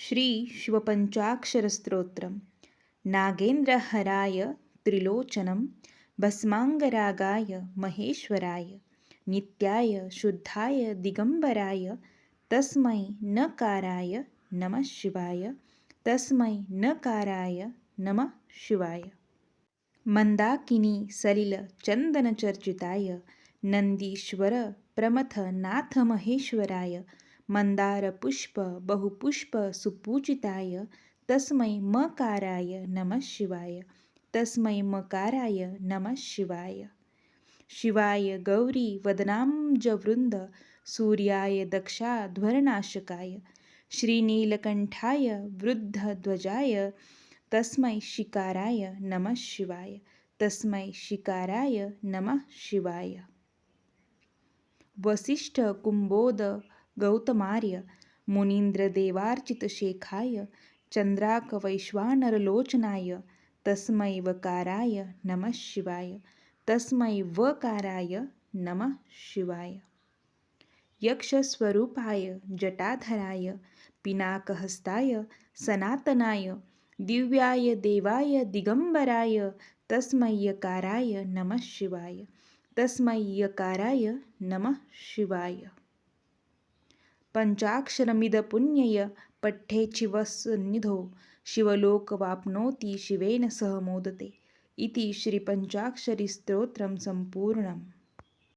श्री शिवपञ्चाक्षरस्तोत्रं नागेन्द्रहराय त्रिलोचनं भस्माङ्गरागाय महेश्वराय नित्याय शुद्धाय दिगम्बराय तस्मै नकाराय नमः शिवाय तस्मै नकाराय नमः शिवाय। मंदाकिनी सलिल चंदनचर्चिताय नंदीश्वर मन्दारपुष्प मंदारपुष्प बहुपुष्प सुपूजिताय तस्मै मकाराय नमः शिवाय तस्मै मकाराय नमः शिवाय। शिवाय गौरी वदनांजवृंद सूर्याय दक्षाध्वरनाशकाय श्रीनीलकंठाय वृद्धध्वजाय तस्मै शिकाराय नमः शिवाय तस्मै शिकाराय नमः शिवाय। वसिष्ठ कुंभोद गौतमार्य मुनीन्द्रदेवार्चितशेखाय चन्द्राकवैश्वानरलोचनाय तस्मै वकाराय नमः शिवाय तस्मै वकाराय नमः शिवाय यक्षस्वरूपाय जटाधराय पिनाकहस्ताय सनातनाय दिव्याय देवाय दिगंबराय तस्मै यकाराय नमः शिवाय तस्मै यकाराय नमः शिवाय पञ्चाक्षरमिदपुण्यय पठ्येच्छिवसन्निधौ शिवलोकवाप्नोति शिवेन सह मोदते। इति श्रीपञ्चाक्षरीस्तोत्रं सम्पूर्णम्।